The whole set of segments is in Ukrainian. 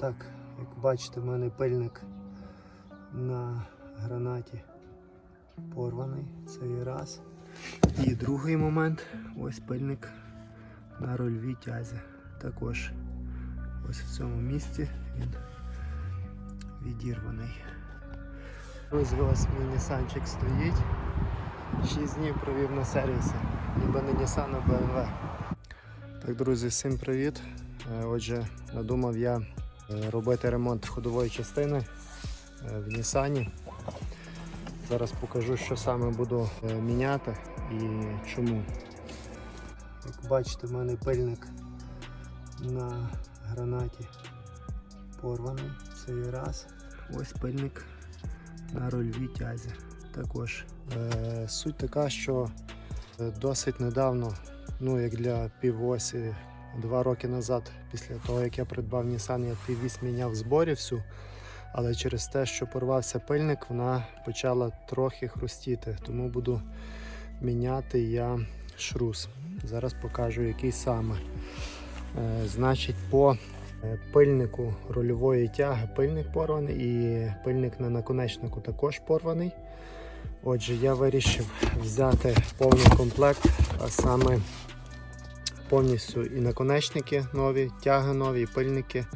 Так, як бачите, в мене пильник на гранаті порваний. Це і раз. І другий момент ось пильник на рольвій тязі. Також ось в цьому місці він відірваний. Ось ось мій Нісанчик стоїть. 6 днів провів на сервісі, ніби не Nissan, а BMW. Так, друзі, всім привіт. Е, Отже, надумав я робити ремонт ходової частини е, в Нісані. Зараз покажу, що саме буду е, міняти і чому. Як бачите, в мене пильник на гранаті порваний. Це і раз. Ось пильник на рольвій тязі. Також е, суть така, що е, досить недавно, ну як для півосі, два роки назад, після того як я придбав Nissan, я піввісь міняв в зборі всю. Але через те, що порвався пильник, вона почала трохи хрустіти. Тому буду міняти я шрус. Зараз покажу, який саме. Е, значить, по е, пильнику рульової тяги пильник порваний і пильник на наконечнику також порваний. Отже, я вирішив взяти повний комплект, а саме повністю і наконечники нові, тяги нові, і пильники,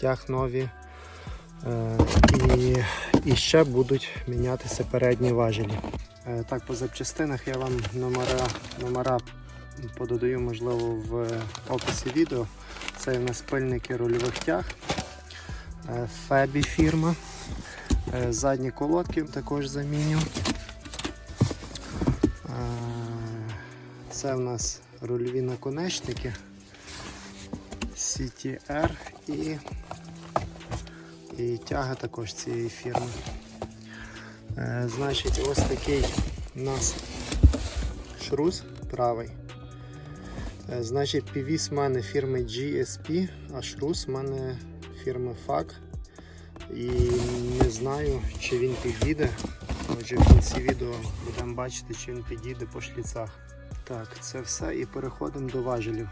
тяг нові. Е, І, і ще будуть мінятися передні важелі. Е, Так, по запчастинах я вам номера, номера пододаю, можливо, в описі відео. Це у нас пильники рульових тяг. Е, Фебі фірма. Задні колодки також заміню. Це в нас рульові наконечники CTR і, і тяга також цієї фірми. Е, Значить, ось такий у нас шрус правий. Е, Значить, півіс в мене фірми GSP, а шрус в мене фірми FAC. І не знаю, чи він підійде. Отже, в кінці відео будемо бачити, чи він підійде по шліцах. Так, це все і переходимо до важелів.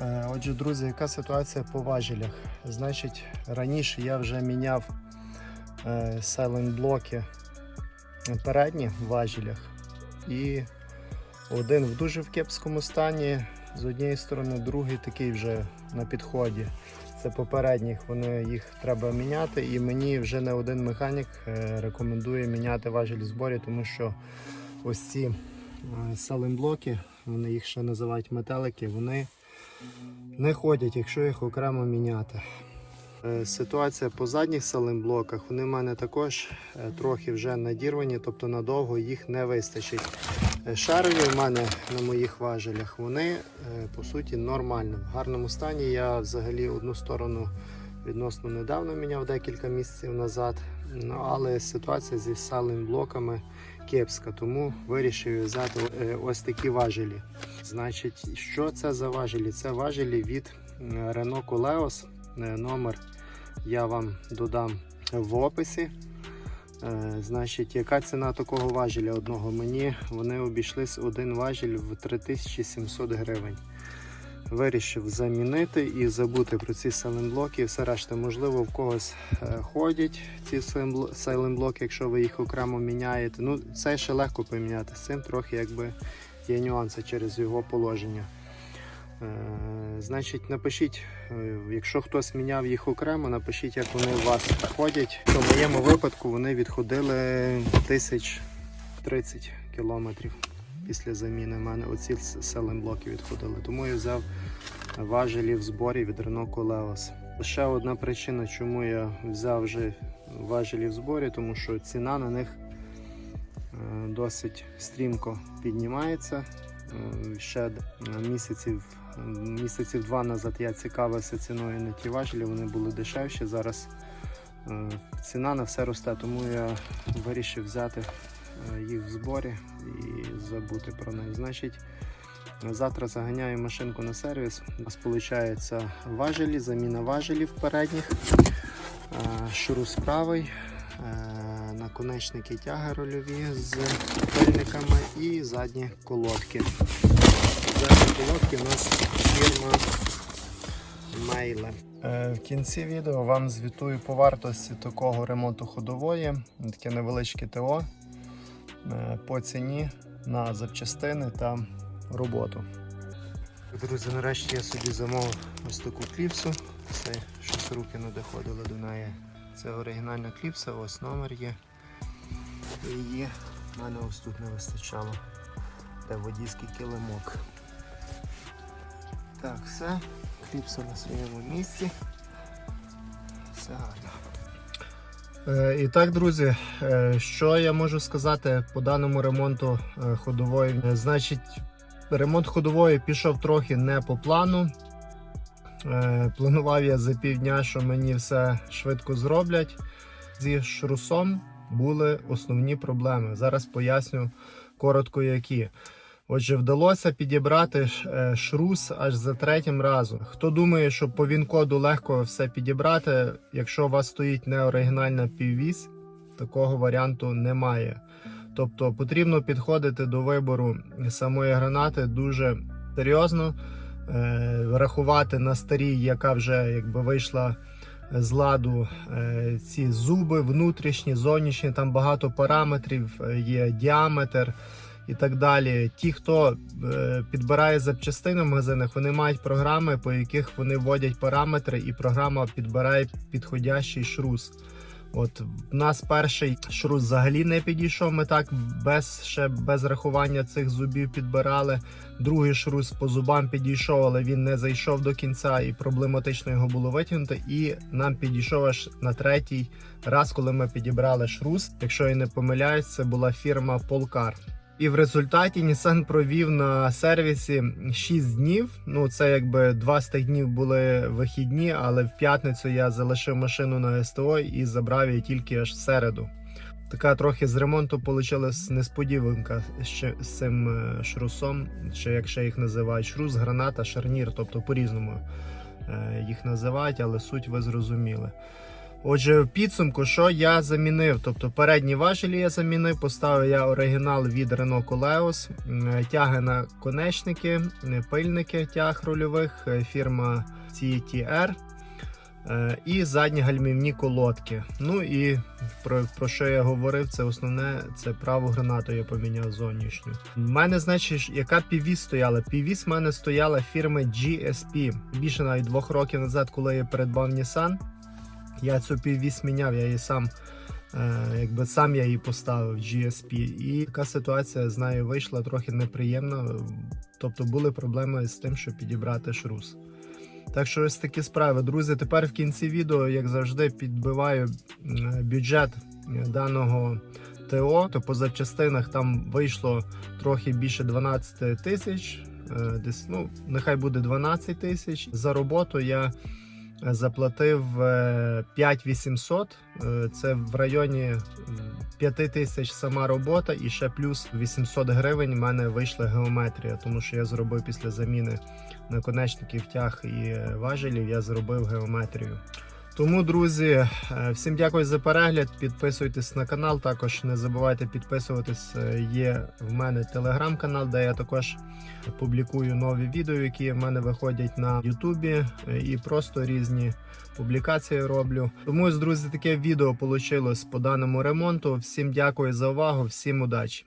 Е, Отже, друзі, яка ситуація по важелях? Значить, раніше я вже міняв е, сайлент блоки передні в важелях. І один в дуже в кепському стані, з однієї сторони, другий такий вже на підході. Це попередніх, вони їх треба міняти, і мені вже не один механік е, рекомендує міняти важель в зборі, тому що ось ці саленблоки, вони їх ще називають метелики, вони не ходять, якщо їх окремо міняти. Е, Ситуація по задніх саленблоках, вони в мене також е, трохи вже надірвані, тобто надовго їх не вистачить. Е, Шарові в мене на моїх важелях, вони е, по суті нормально. В гарному стані я взагалі одну сторону відносно недавно міняв декілька місяців назад. Ну, але ситуація зі саленблоками кепська, тому вирішив взяти е, ось такі важелі. Значить, що це за важелі? Це важелі від е, Renault Coleos. Е, Номер я вам додам в описі. Значить, яка ціна такого важеля одного? Мені вони обійшлись один важіль в 3700 гривень. Вирішив замінити і забути про ці сайлентблоки. Все решта, можливо, в когось е, ходять ці сайлентблоки, якщо ви їх окремо міняєте. Ну, це ще легко поміняти. З цим трохи якби є нюанси через його положення. Е, Значить, напишіть, е, якщо хтось міняв їх окремо, напишіть, як вони у вас ходять. В моєму випадку вони відходили тисяч 30 кілометрів після заміни. У мене оці селенблоки відходили. Тому я взяв важелі в зборі від Renault Coleos. Ще одна причина, чому я взяв вже важелі в зборі, тому що ціна на них е, досить стрімко піднімається. Е, Ще місяців, місяців два назад я цікавився ціною на ті важелі, вони були дешевші. Зараз е, ціна на все росте, тому я вирішив взяти їх в зборі і забути про неї. Значить, завтра заганяю машинку на сервіс. У нас важелі, заміна важелів передніх, е, шрус правий, е, наконечники тяги рольові з пильниками і задні колодки. Задні колодки у нас фірма Мейле. В кінці відео вам звітую по вартості такого ремонту ходової, таке невеличке ТО е, по ціні на запчастини та роботу. Друзі, нарешті я собі замовив ось таку кліпсу. Це щось руки не доходили до неї. Це оригінальна кліпса, ось номер є. І її в мене ось тут не вистачало. Де водійський килимок. Так, все. Кліпса на своєму місці. Все гарно. Е, І так, друзі, е, що я можу сказати по даному ремонту е, ходової? Значить, ремонт ходової пішов трохи не по плану. Планував я за півдня, що мені все швидко зроблять. Зі шрусом були основні проблеми. Зараз поясню коротко, які. Отже, вдалося підібрати е, шрус аж за третім разом. Хто думає, що по він-коду легко все підібрати, якщо у вас стоїть неоригінальна піввісь, такого варіанту немає. Тобто потрібно підходити до вибору самої гранати дуже серйозно, е, рахувати на старій, яка вже якби вийшла з ладу е, ці зуби внутрішні, зовнішні, там багато параметрів, є діаметр і так далі. Ті, хто е, підбирає запчастини в магазинах, вони мають програми, по яких вони вводять параметри, і програма підбирає підходящий шрус. От в нас перший шрус взагалі не підійшов. Ми так без ще без рахування цих зубів підбирали. Другий шрус по зубам підійшов, але він не зайшов до кінця, і проблематично його було витягнути. І нам підійшов аж на третій раз, коли ми підібрали шрус. Якщо я не помиляюсь, це була фірма Полкар. І в результаті Nissan провів на сервісі 6 днів. Ну це якби два з тих днів були вихідні, але в п'ятницю я залишив машину на СТО і забрав її тільки аж в середу. Така трохи з ремонту вийшла несподіванка з цим е, шрусом, чи як ще їх називають, шрус, граната, шарнір, тобто по-різному е, їх називають, але суть ви зрозуміли. Отже, в підсумку, що я замінив? Тобто передні важелі я замінив, поставив я оригінал від Renault Coleos, тяги на конечники, е, пильники тяг рульових, е, фірма CTR е, і задні гальмівні колодки. Ну і про, про що я говорив, це основне це праву гранату я поміняв зовнішню. У мене, значить, яка PV стояла? PV в мене стояла фірми GSP. Більше навіть двох років назад, коли я придбав Nissan. Я цю піввісь міняв, я її сам, е, якби сам я її поставив GSP. І така ситуація з нею вийшла трохи неприємна. Тобто були проблеми з тим, щоб підібрати шрус. Так що ось такі справи. Друзі, тепер в кінці відео, як завжди, підбиваю бюджет даного ТО. То по запчастинах там вийшло трохи більше 12 тисяч. Е, Десь, ну, нехай буде 12 тисяч. За роботу я заплатив е, 5800. Е, Це в районі е, 5 тисяч сама робота, і ще плюс 800 гривень в мене вийшла геометрія, тому що я зробив після заміни наконечників тяг і е, важелів, я зробив геометрію. Тому, друзі, е, всім дякую за перегляд. Підписуйтесь на канал. Також не забувайте підписуватись. Е, Є в мене телеграм-канал, де я також публікую нові відео, які в мене виходять на Ютубі, е, і просто різні публікації роблю. Тому, друзі, таке відео вийшло по даному ремонту. Всім дякую за увагу, всім удачі!